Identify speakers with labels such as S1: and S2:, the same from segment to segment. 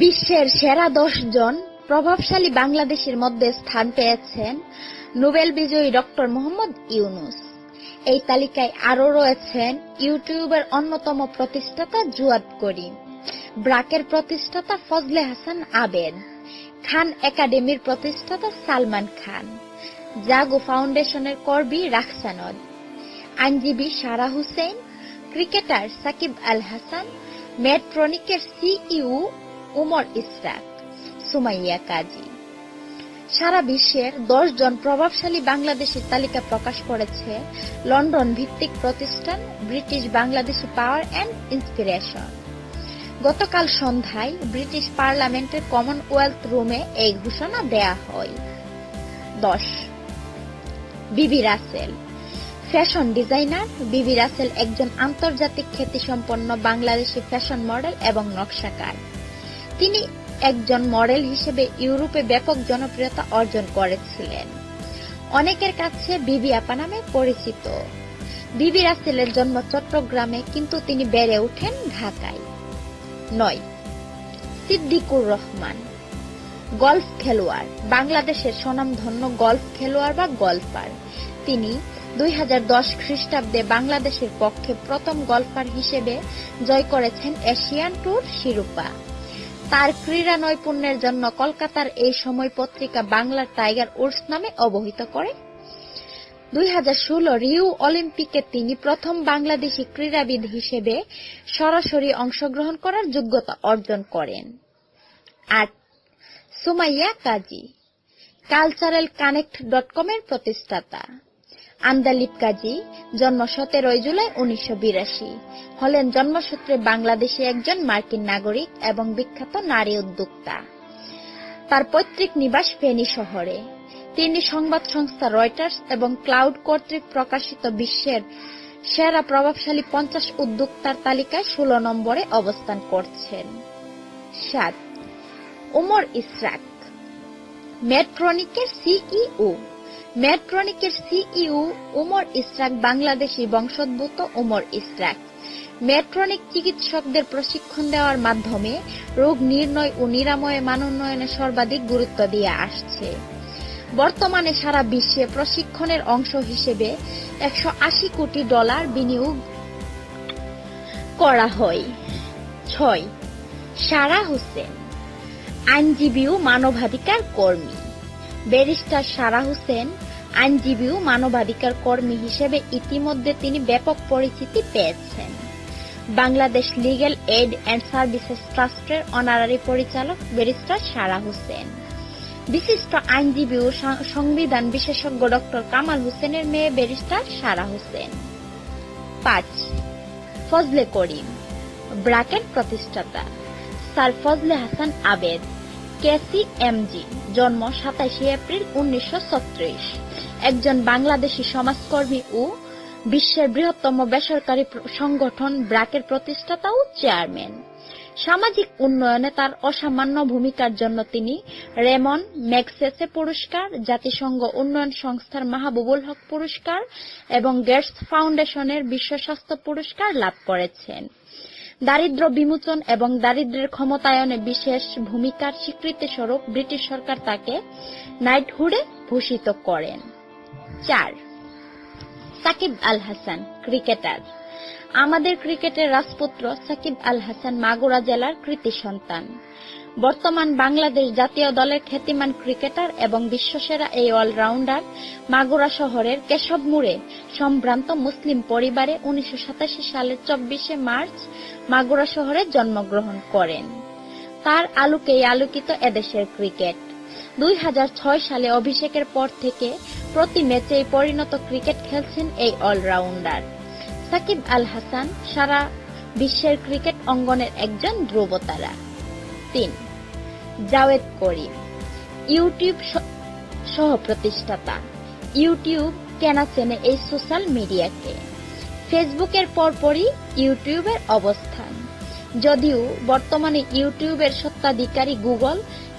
S1: বিশ্বের সেরা জন প্রভাবশালী বাংলাদেশের মধ্যে স্থান পেয়েছেন নোবেল বিজয়ী ডক্টর মোহাম্মদ ইউনুস। এই তালিকায় আরও রয়েছেন ইউটিউবের অন্যতম প্রতিষ্ঠাতা জুয়াদ করিম ব্রাকের প্রতিষ্ঠাতা ফজলে হাসান আবেদ, খান একাডেমির প্রতিষ্ঠাতা সালমান খান। জাগো ফাউন্ডেশনের কর্বী রাখসানদ। আইনজীবী সারা হুসেন ক্রিকেটার সাকিব আল হাসান মেট্রনিকের সিইও উমর ইসরাক সুমাইয়া কাজী। সারা বিশ্বের দশ জন প্রভাবশালী বাংলাদেশের তালিকা প্রকাশ করেছে লন্ডন ভিত্তিক প্রতিষ্ঠান British Bangladeshi power and inspiration. গতকাল সন্ধ্যায় ব্রিটিশ পার্লামেন্টের কমনওয়েলথ রুমে এই ঘোষণা দেয়া হয়। দশ বিবি রাসেল। ফ্যাশন ডিজাইনার বিবি রাসেল একজন আন্তর্জাতিক খ্যাতিসম্পন্ন বাংলাদেশি ফ্যাশন মডেল এবং নকশাকার। তিনি একজন মডেল হিসেবে ইউরোপে ব্যাপক জনপ্রিয়তা অর্জন করেছিলেন। অনেকের কাছে বিবি আপা নামে পরিচিত। বিবি রাসেলের জন্ম চট্টগ্রামে, কিন্তু তিনি বেড়ে ওঠেন ঢাকায়। নয়, সিদ্দিকুর রহমান। গলফ খেলোয়াড়। বাংলাদেশের স্বনামধন্য গলফ খেলোয়াড় বা গলফার। তিনি দুই হাজার দশ খ্রিস্টাব্দে বাংলাদেশের পক্ষে প্রথম গলফার হিসেবে জয় করেছেন এশিয়ান ট্যুর শিরোপা। তার ক্রীড়া নৈপুণ্যের জন্য কলকাতার এই সময় পত্রিকা বাংলার টাইগার উডস নামে অবহিত করে। দুই হাজার ষোলো রিউ অলিম্পিকে তিনি প্রথম বাংলাদেশি ক্রীড়াবিদ হিসেবে সরাসরি অংশগ্রহণ করার যোগ্যতা অর্জন করেন। আট Sumaiya Kazi. Cultural connect dot কমের প্রতিষ্ঠাতা। আন্দালিব কাজী জন্ম সতেরোই জুলাই উনিশশো বিরাশি। হলেন জন্মসূত্রে বাংলাদেশি একজন মার্কিন নাগরিক এবং বিখ্যাত নারী উদ্যোক্তা। তার পৈতৃক নিবাস ফেনী শহরে। তিনি সংবাদ সংস্থা রয়টার্স এবং ক্লাউড কর্তৃক প্রকাশিত বিশ্বের সেরা প্রভাবশালী পঞ্চাশ উদ্যোক্তার তালিকায় ষোলো নম্বরে অবস্থান করছেন। সাত উমর ইসরাক। মেট্রনিকের সিইও। মেট্রনিকের সিইও উমর ইসরাক, বাংলাদেশি বংশোদ্ভূত উমর ইসরাক। মেট্রনিক চিকিৎসকদের প্রশিক্ষণ দেওয়ার মাধ্যমে রোগ নির্ণয় ও নিরাময়ে মানোন্নয়নে সর্বাধিক গুরুত্ব দিয়ে আসছে। বর্তমানে সারা বিশ্বে প্রশিক্ষণের অংশ হিসেবে একশো আশি কোটি ডলার বিনিয়োগ করা হয়। ছয়, সারা হোসেন। আইনজীবী ও মানবাধিকার কর্মী। ব্যারিস্টার সারা হোসেন আইনজীবী ও মানবাধিকার কর্মী হিসেবে ইতিমধ্যে তিনি ব্যাপক পরিচিতি পেয়েছেন। Bangladesh legal aid and services ট্রাস্টের অনারারি পরিচালক ব্যারিস্টার সারা হোসেন। বিশিষ্ট আইনজীবী ও সংবিধান বিশেষজ্ঞ ডক্টর কামাল হোসেনের মেয়ে ব্যারিস্টার সারা হোসেন। পাঁচ, ফজলে করিম ব্রাকেট প্রতিষ্ঠাতা। Sir Fazle Hasan Abed, KC MG, জন্ম সাতাশে এপ্রিল উনিশশো একজন বাংলাদেশি সমাজকর্মী ও বিশ্বের বৃহত্তম বেসরকারি সংগঠন ব্রাকের প্রতিষ্ঠাতা ও চেয়ারম্যান। সামাজিক উন্নয়নে তার অসামান্য ভূমিকার জন্য তিনি রেমন ম্যাগসেসে পুরস্কার, জাতিসংঘ উন্নয়ন সংস্থার মাহবুবুল হক পুরস্কার এবং গেটস ফাউন্ডেশনের বিশ্ব স্বাস্থ্য পুরস্কার লাভ করেছেন। দারিদ্র বিমোচন এবং দারিদ্রের ক্ষমতায়নে বিশেষ ভূমিকার স্বীকৃতিস্বরূপ ব্রিটিশ সরকার তাকে নাইটহুডে ভূষিত করেন। চার, সাকিব আল হাসান, ক্রিকেটার। আমাদের ক্রিকেটের রাজপুত্র সাকিব আল হাসান মাগুরা জেলার কৃতি সন্তান। বর্তমান বাংলাদেশ জাতীয় দলের খ্যাতিমান ক্রিকেটার এবং বিশ্বসেরা এই অলরাউন্ডার মাগুরা শহরের কেশবমুড়ে সম্ভ্রান্ত মুসলিম পরিবারে উনিশশো সালের চব্বিশে মার্চ মাগুরা শহরে জন্মগ্রহণ করেন। তার আলোকেই আলোকিত এদেশের ক্রিকেট। দুই হাজার ছয় সালে অভিষেকের পর থেকে প্রতি ম্যাচেই পরিণত ক্রিকেট খেলছেন এই অলরাউন্ডার। সাকিব আল হাসান সারা বিশ্বের ক্রিকেট অঙ্গনের একজন ধ্রুবতারা তিন, জাওয়েদ করিম, ইউটিউব সহ প্রতিষ্ঠাতা। ইউটিউব কেনা চেনে এই সোশ্যাল মিডিয়াকে। ফেসবুকের পরপরই ইউটিউবের অবস্থান। যদিও বর্তমানে ইউটিউবের সত্ত্বাধিকারী গুগল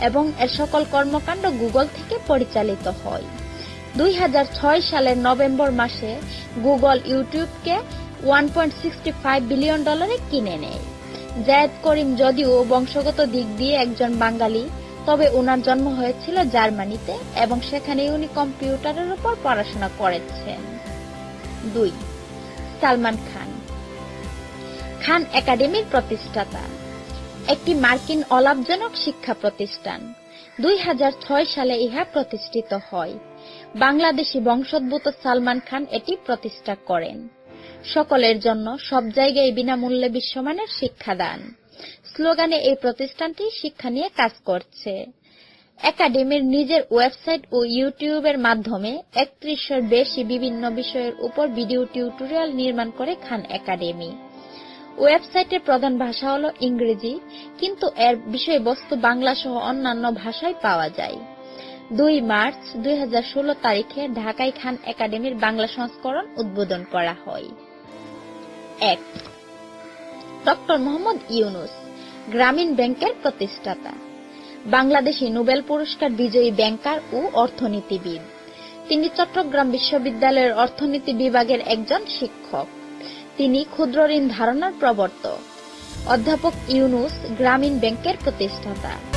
S1: এবং এর সকল কর্মকাণ্ড গুগল থেকে পরিচালিত হয়। দুই হাজার ছয় সালের নভেম্বর মাসে Google ইউটিউবকে one point sixty five billion ডলারে কিনে নেয়। জায়েদ করিম যদিও বংশগত দিক দিয়ে একজন বাঙালি, তবে ওনার জন্ম হয়েছিল জার্মানিতে এবং সেখানে উনি কম্পিউটারের উপর পড়াশোনা করেছেন। দুই, সালমান খান। খান একাডেমির প্রতিষ্ঠাতা, একটি মার্কিন অলাভজনক শিক্ষা প্রতিষ্ঠান। দুই হাজার ছয় সালে ইহা প্রতিষ্ঠিত হয়। বাংলাদেশি বংশোদ্ভূত সালমান খান এটি প্রতিষ্ঠা করেন। সকলের জন্য সব জায়গায় বিনামূল্যে বিশ্বমানের শিক্ষাদান। স্লোগানে এই প্রতিষ্ঠানটি শিক্ষা নিয়ে কাজ করছে। একাডেমির নিজের ওয়েবসাইট ও ইউটিউবের মাধ্যমে একত্রিশের বেশি বিভিন্ন বিষয়ের উপর ভিডিও টিউটোরিয়াল নির্মাণ করে খান একাডেমি। ওয়েবসাইটের প্রধান ভাষা হল ইংরেজি, কিন্তু এর বিষয়বস্তু বাংলা সহ অন্যান্য ভাষায় পাওয়া যায়। দুই মার্চ দুই হাজার ষোলো তারিখে ঢাকায় খান একাডেমির বাংলা সংস্করণ উদ্বোধন করা হয়। এক, ডক্টর মোহাম্মদ ইউনুস, গ্রামীণ ব্যাংকের প্রতিষ্ঠাতা। বাংলাদেশী নোবেল পুরস্কার বিজয়ী ব্যাংকার ও অর্থনীতিবিদ। তিনি চট্টগ্রাম বিশ্ববিদ্যালয়ের অর্থনীতি বিভাগের একজন শিক্ষক। তিনি ক্ষুদ্র ঋণ ধারণার প্রবর্তক। অধ্যাপক ইউনুস গ্রামীণ ব্যাংকের প্রতিষ্ঠাতা।